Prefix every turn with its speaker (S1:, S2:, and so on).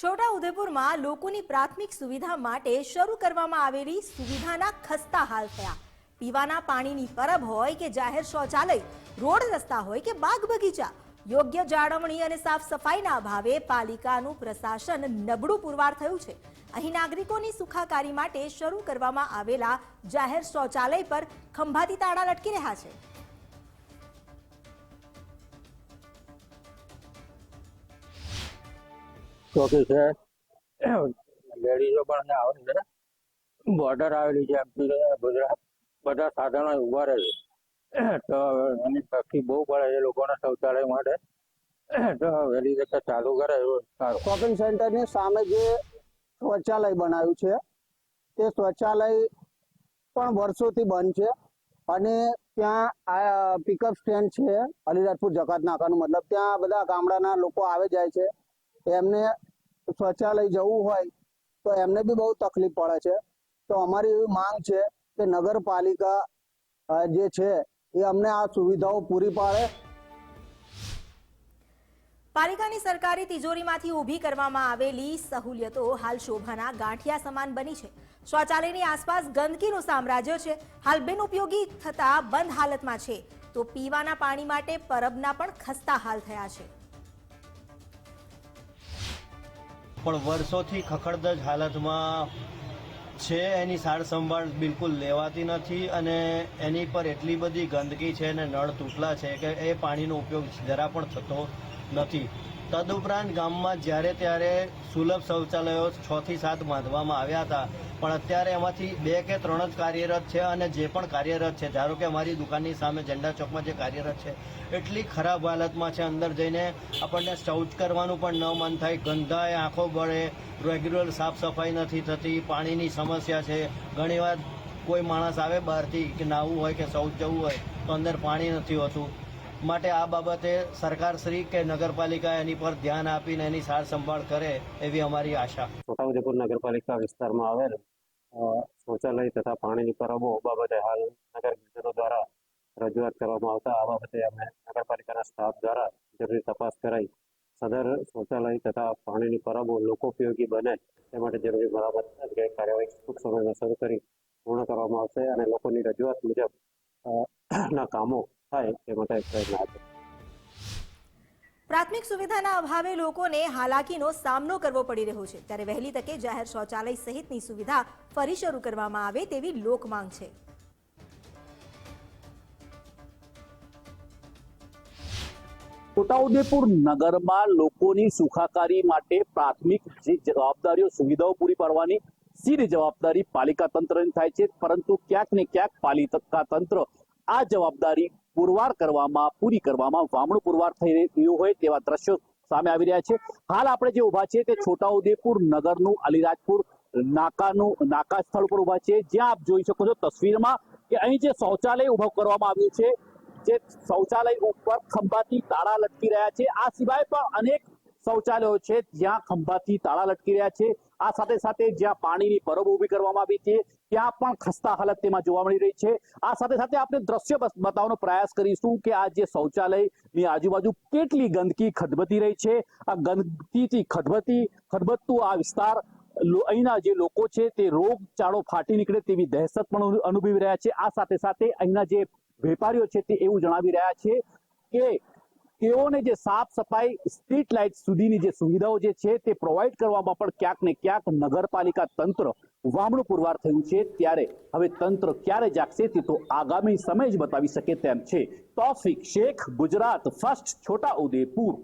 S1: છોટા ઉદેપુરમાં લોકોની પ્રાથમિક સુવિધા માટે શરૂ કરવામાં આવેલી સુવિધાના ખસ્તા હાલ થયા. પીવાના પાણીની પરબ હોય કે જાહેર શૌચાલય, રોડ રસ્તા હોય કે બાગ બગીચા, યોગ્ય જાળવણી અને સાફ સફાઈના અભાવે પાલિકાનું પ્રશાસન નબળું પુરવાર થયું છે. અહીં નાગરિકોની સુખાકારી માટે શરૂ કરવામાં આવેલા જાહેર શૌચાલય પર ખંભાતી તાળા લટકી રહ્યા છે.
S2: ચોકી છે. લેડીઝો પણ આવે છે. બોર્ડર આવેલી છે ગુજરાત. બધા સાધનો ઊભા રહે છે. તો એની તકલીફ બહુ પડે છે લોકોને શૌચાલય માટે. તો વહેલી રીતે ચાલુ કરે એવું સારું
S3: શોપિંગ સેન્ટરની સામે જે શૌચાલય બનાવ્યું છે, તે શૌચાલય પણ વર્ષોથી બંધ છે અને ત્યાં પિકઅપ સ્ટેન્ડ છે, અલીરાજપુર જકાત નાકાનું મતલબ ત્યાં બધા ગામડાના લોકો આવે જાય છે. એમને શૌચાલય જવું હોય, તો એમને બી બહુ તકલીફ પડે છે. તો અમારી એવી માંગ છે કે નગરપાલિકા જે છે, એ અમને આ સુવિધાઓ પૂરી પાડે.
S1: પાલિકાની સરકારી તિજોરીમાંથી ઊભી કરવામાં આવેલી સહુલિયતો હાલ શોભાના ગાંઠિયા સમાન બની છે. શૌચાલયની આસપાસ ગંદકીનું સામ્રાજ્ય છે. હાલ બિનઉપયોગી થતા બંધ હાલતમાં છે. તો પીવાના પાણી માટે પરબના પણ ખસ્તા હાલ થયા છે.
S4: પણ વર્ષોથી ખખડદજ હાલતમાં છે. એની સાર સંભાળ બિલકુલ લેવાતી નથી અને એની પર એટલી બધી ગંદકી છે અને નળ તૂટલા છે કે એ પાણીનો ઉપયોગ જરા પણ થતો નથી. તદુપરાંત ગામમાં જ્યારે ત્યારે સુલભ શૌચાલયો છ થી સાત બાંધવામાં આવ્યા હતા, પણ અત્યારે એમાંથી બે કે ત્રણ જ કાર્યરત છે અને જે પણ કાર્યરત છે, ધારો કે અમારી દુકાનની સામે ઝંડા ચોકમાં જે કાર્યરત છે, એટલી ખરાબ હાલતમાં છે, અંદર જઈને આપણને શૌચ કરવાનું પણ ન મન થાય, ગંધાય, આંખો બળે રેગ્યુલર સાફ સફાઈ નથી થતી, પાણીની સમસ્યા છે, ઘણીવાર કોઈ માણસ આવે બહારથી કે નાહવું હોય કે શૌચ જવું હોય, તો અંદર પાણી નથી હોતું. માટે આ બાબતે સરકારશ્રી કે નગરપાલિકા એની પર ધ્યાન આપીને એની સાર સંભાળ કરે એવી અમારી આશા.
S2: છોટાઉદેપુર નગરપાલિકા વિસ્તારમાં આવેલ શૌચાલય તથા પાણીની પરબો બાબતે હાલ નગરજનો દ્વારા રજૂઆત કરવામાં આવતા. આ બાબતે અમે નગરપાલિકાના સ્ટાફ દ્વારા જરૂરી તપાસ કરાઈ. સદર શૌચાલય તથા પાણીની પરબો લોકોપયોગી બને તે માટે જરૂરી મરામત કાર્યવાહી ટૂંક સમયમાં શરૂ કરી પૂર્ણ કરવામાં આવશે અને લોકોની રજૂઆત મુજબ ના કામો થાય તે માટે પ્રયત્ન હાથ
S1: પ્રાથમિક સુવિધાના અભાવે લોકોને હાલાકીનો સામનો કરવો પડી રહ્યો છે. ત્યારે વહેલી તકે જાહેર શૌચાલય સહિતની સુવિધા ફરી શરૂ કરવામાં આવે તેવી લોક માંગ છે.
S5: છોટાઉદેપુર નગરમાં લોકોની સુખાકારી માટે પ્રાથમિક જે જવાબદારીઓ સુવિધાઓ પૂરી પાડવાની સીધી જવાબદારી પાલિકા તંત્રની થાય છે. પરંતુ ક્યાંક ને ક્યાંક પાલિકા તંત્ર આ જવાબદારી પુરવાર કરવામાં, પૂરી કરવામાં વામણું પુરવાર થઈ રહ્યું હોય તેવા દ્રશ્યો સામે આવી રહ્યા છે. હાલ આપણે જે ઊભા છે તે છોટાઉદેપુર નગરનું, અલીરાજપુર, નાકાનું નાકા સ્થળ પર ઊભા છે જ્યાં આપ જોઈ શકો છો તસવીરમાં કે અહીં જે શૌચાલય ઊભો કરવામાં આવ્યું છે, જે શૌચાલય ઉપર ખંભાથી તાળા લટકી રહ્યા છે. આ સિવાય પણ અનેક શૌચાલયો છે જ્યાં ખંભાથી તાળા લટકી રહ્યા છે. આ સાથે સાથે જ્યાં પાણીની પરબ ઊભી કરવામાં આવી છે. ત્યાં પણ ખસ્તા હાલત તેમાં જોવા મળી રહી છે. આ સાથે સાથે આપણે દ્રશ્ય બતાવવાનો પ્રયાસ કરીશું કે આ જે શૌચાલયની આજુબાજુ કેટલી ગંદકી ખદબતી રહી છે. આ ગંદકીથી ખદબતી, ખદબતું આ વિસ્તાર અહીંના જે લોકો છે તે રોગચાળો ફાટી નીકળે તેવી દહેશત પણ અનુભવી રહ્યા છે. આ સાથે સાથે અહીંના જે વેપારીઓ છે તે એવું જણાવી રહ્યા છે કે તેઓને જે સાફ સફાઈ, સ્ટ્રીટ લાઇટ સુધીની જે સુવિધાઓ જે છે તે પ્રોવાઈડ કરવામાં પણ ક્યાંક ને ક્યાંક નગરપાલિકા તંત્ર વામણું પુરવાર થયું છે. ત્યારે હવે તંત્ર ક્યારે જાગશે તે તો આગામી સમય જ બતાવી શકે તેમ છે. તોફિક શેખ, ગુજરાત, ફર્સ્ટ છોટા ઉદેપુર